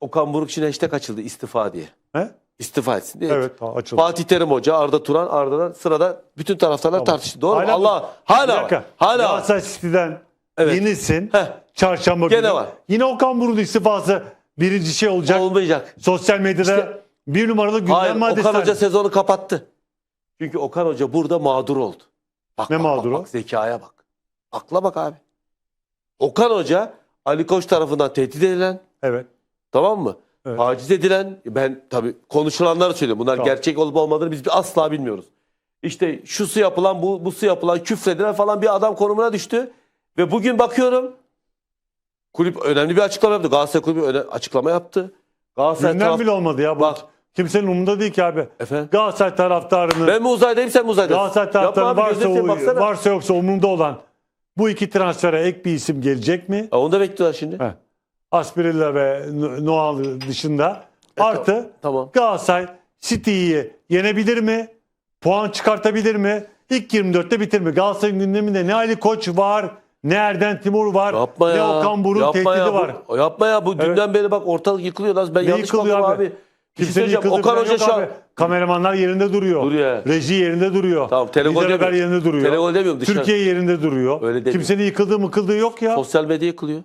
Okan Buruk için hashtag açıldı istifa diye. He? İstifa etsin diye. Evet ha, açıldı. Fatih Terim Hoca, Arda Turan, Arda'dan sırada bütün taraftarlar Tamam. tartıştı. Doğru mu? Hala- Allah Bir hala var. dakika. Hala var. Galatasaray City'den Evet. yenilsin. Heh. Çarşamba Gene günü. var. Yine Okan Buruk'un istifası birinci şey olacak. Olmayacak. Sosyal medyada İşte- bir numaralı gündem Hayır, maddesi. Okan Hoca sezonu kapattı. Çünkü Okan Hoca burada mağdur oldu. Bak, Ne bak, mağduru? Bak, bak, zekaya bak. Akla bak abi. Okan Hoca Ali Koç tarafından tehdit edilen, Evet. Tamam mı? Evet. Taciz edilen, ben tabii konuşulanları söylüyorum. Bunlar Tamam. gerçek olup olmadığını biz asla bilmiyoruz. İşte şu su yapılan, bu, bu su yapılan, küfredilen falan bir adam konumuna düştü. Ve bugün bakıyorum, kulüp önemli bir açıklama yaptı. Galatasaray kulübü öne, açıklama yaptı. Galatasaray Gündem taraf... bile olmadı ya. Bu Bak. kimsenin umurunda değil ki abi. Efendim? Galatasaray taraftarını, Ben mi uzaydayım sen mi uzaydın? Galatasaray taraftarı varsa, baksana. varsa yoksa umurunda olan bu iki transfere ek bir isim gelecek mi? Ha, onu da bekliyorlar şimdi. Heh. Aspirilla ve No- Noal dışında. Artı Tamam. Galatasaray City'yi yenebilir mi? Puan çıkartabilir mi? İlk 24'te bitir mi? Galatasaray'ın gündeminde ne Ali Koç var, ne Erden Timur var, Yapma ne ya. Okan Yapma tehdidi ya. var. Bu, yapma ya. Bu dünden beri bak ortalık yıkılıyor. Lan. Ben Ne yanlış yıkılıyor abi? abi. Şey yıkıldığı Okan Hoca şu an... Kameramanlar yerinde duruyor. Duruyor. Reji yerinde duruyor. Tamam, telefon demiyorum. yerinde duruyor. Telefon demiyorum dışarı. Türkiye yerinde duruyor. Öyle demiyorum. Kimsenin yıkıldığı mıkıldığı yok ya. Sosyal medya yıkılıyor.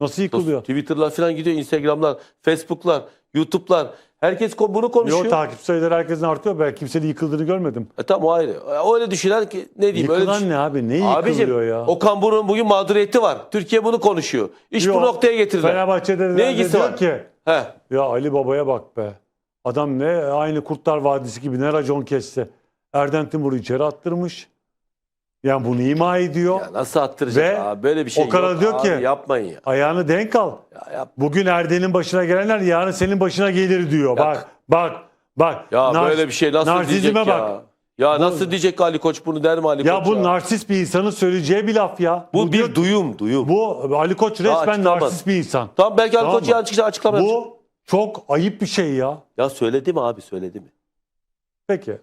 Nasıl yıkılıyor? Twitter'lar falan gidiyor. Instagram'lar, Facebook'lar, YouTube'lar. Herkes bunu konuşuyor. Yo takip sayıları herkesin artıyor. Ben kimsenin yıkıldığını görmedim. E, tamam o ayrı. E, Öyle düşünen ki ne diyeyim öyle Yıkılan düşün- ne abi? Ne yıkılıyor Abicim ya? Okan Buruk'un bugün mağduriyeti var. Türkiye bunu konuşuyor. İş Yo, bu noktaya getirdiler. Fenerbahçe'de Ne ilgisi var? ki He. ya Ali Baba'ya bak be. Adam ne aynı Kurtlar Vadisi gibi ne racon kesse. Erden Timur'u içeri attırmış. Yani bunu ima ediyor. Ya nasıl attıracak Ve abi? Böyle bir şey Okan'a yok diyor abi. ki- Yapmayın ya. Ayağını denk al. Ya, yap. Bugün Erden'in başına gelenler yarın senin başına gelir diyor. Ya- Bak bak bak. Ya Nar- böyle bir şey nasıl diyecek ya? bak. Ya Bu- nasıl diyecek Ali Koç bunu der mi Ali Ya Koç bu narsist bir insanın söyleyeceği bir laf ya. Bu, diyor bir ki- duyum, duyum. bu Ali Koç resmen narsist bir insan. tamam belki Ali Tamam Koç yarın çıkacak açıklama yapacak. Bu çok ayıp bir şey ya. Ya söyledi mi abi söyledi mi? Peki.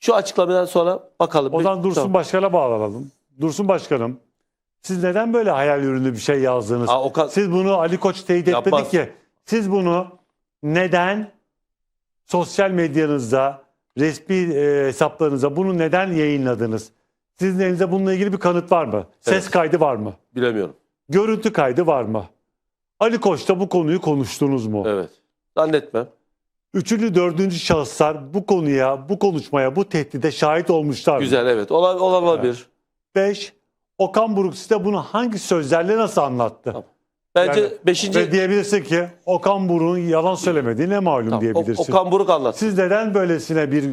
Şu açıklamadan sonra bakalım. O zaman Dursun Tamam. Başkan'a bağlanalım. Dursun Başkanım, siz neden böyle hayal ürünlü bir şey yazdınız? Aa, Okan, Siz bunu Ali Koç teyit Yapmaz. etmedi ki. Siz bunu neden sosyal medyanızda, resmi e, hesaplarınıza bunu neden yayınladınız? Sizin elinizde bununla ilgili bir kanıt var mı? Ses Evet. kaydı var mı? bilemiyorum. Görüntü kaydı var mı? Ali Koç'ta bu konuyu konuştunuz mu? Evet. Zannetmem. Üçüncü, dördüncü şahıslar bu konuya, bu konuşmaya, bu tehdide şahit olmuşlar? Güzel evet. Olan olabilir. 5. Okan Buruk size bunu hangi sözlerle nasıl anlattı? Tamam. Bence Yani- 5. Ve diyebilirsin ki Okan Buruk'un yalan söylemediği ne malum diyebilirsin. Okan Buruk anlat. Siz neden böylesine bir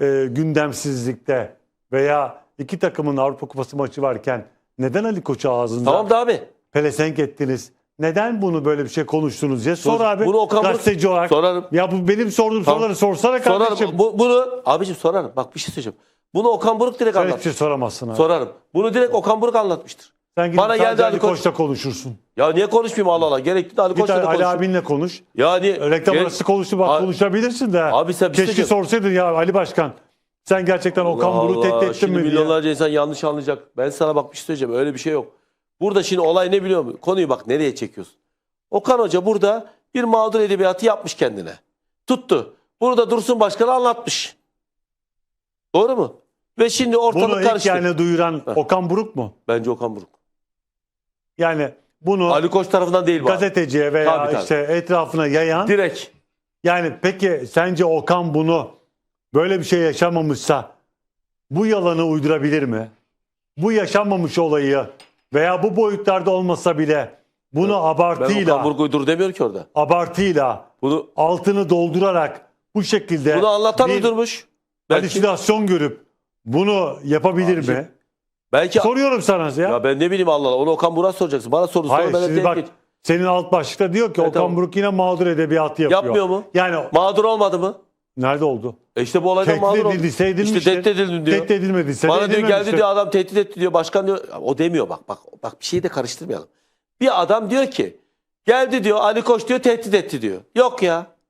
e, gündemsizlikte veya iki takımın Avrupa Kupası maçı varken neden Ali Koç'u ağzında Tamam da abi. pelesenk ettiniz? Neden bunu böyle bir şey konuştunuz diye sor Sor- abi. bunu Okan Buruk- gazeteci olarak. Sorarım. Ya bu benim sorduğum Tamam. soruları sorsana kardeşim. Sorarım. Bu, bunu abicim sorarım. Bak bir şey söyleyeceğim. Bunu Okan Buruk direkt Sen hiçbir anlat. şey soramazsın abi. Sorarım. Bunu direkt Okan Buruk anlatmıştır. Sen gidip Bana geldi Ali Ali Koç- konuşursun. Ya niye konuşmayayım Allah Allah? Gerekli de Ali Git Koç'la da Ali konuşayım. abinle konuş. Yani Reklam Ge- arası konuştu bak Abi- konuşabilirsin de. Abi sen bir şey Keşke söyleyeceğim. sorsaydın ya Ali Başkan. Sen gerçekten Okan Allah Buruk'u tehdit Allah, ettin Şimdi mi diye. milyonlarca insan yanlış anlayacak. Ben sana bak bir şey söyleyeceğim. Öyle bir şey yok. Burada şimdi olay ne biliyor musun? Konuyu bak nereye çekiyorsun? Okan Hoca burada bir mağdur edebiyatı yapmış kendine. Tuttu. Burada Dursun Başkan'a anlatmış. Doğru mu? Ve şimdi ortalık Bunu karıştı. yani duyuran Heh. Okan Buruk mu? Bence Okan Buruk. Yani bunu Ali Koç tarafından değil bu. abi. gazeteciye veya Tabii, tabii. işte etrafına yayan. Direkt. Yani peki sence Okan bunu böyle bir şey yaşamamışsa bu yalanı uydurabilir mi? Bu yaşanmamış olayı veya bu boyutlarda olmasa bile bunu Ben abartıyla Okan Buruk uydur demiyor ki orada. abartıyla Bunu altını doldurarak bu şekilde bunu anlatan uydurmuş. Halüsinasyon görüp bunu yapabilir Abicim, mi? belki Soruyorum sana ya. ya ben ne bileyim Allah Allah. Onu Okan Buruk'a soracaksın. Bana soru sor. Hayır ben de bak senin alt başlıkta diyor ki Evet, Okan tamam. Buruk yine mağdur edebiyatı yapıyor. Yapmıyor mu? Yani Mağdur olmadı mı? Nerede oldu? E işte bu olaydan Tehdit mağdur oldu. edildiyse edilmiştir. İşte tehdit edildim diyor. Tehdit edilmediyse de Bana diyor geldi diyor adam tehdit etti diyor. Başkan diyor. O demiyor bak bak. Bak bir şeyi de karıştırmayalım. Bir adam diyor ki geldi diyor Ali Koç diyor tehdit etti diyor. Yok ya.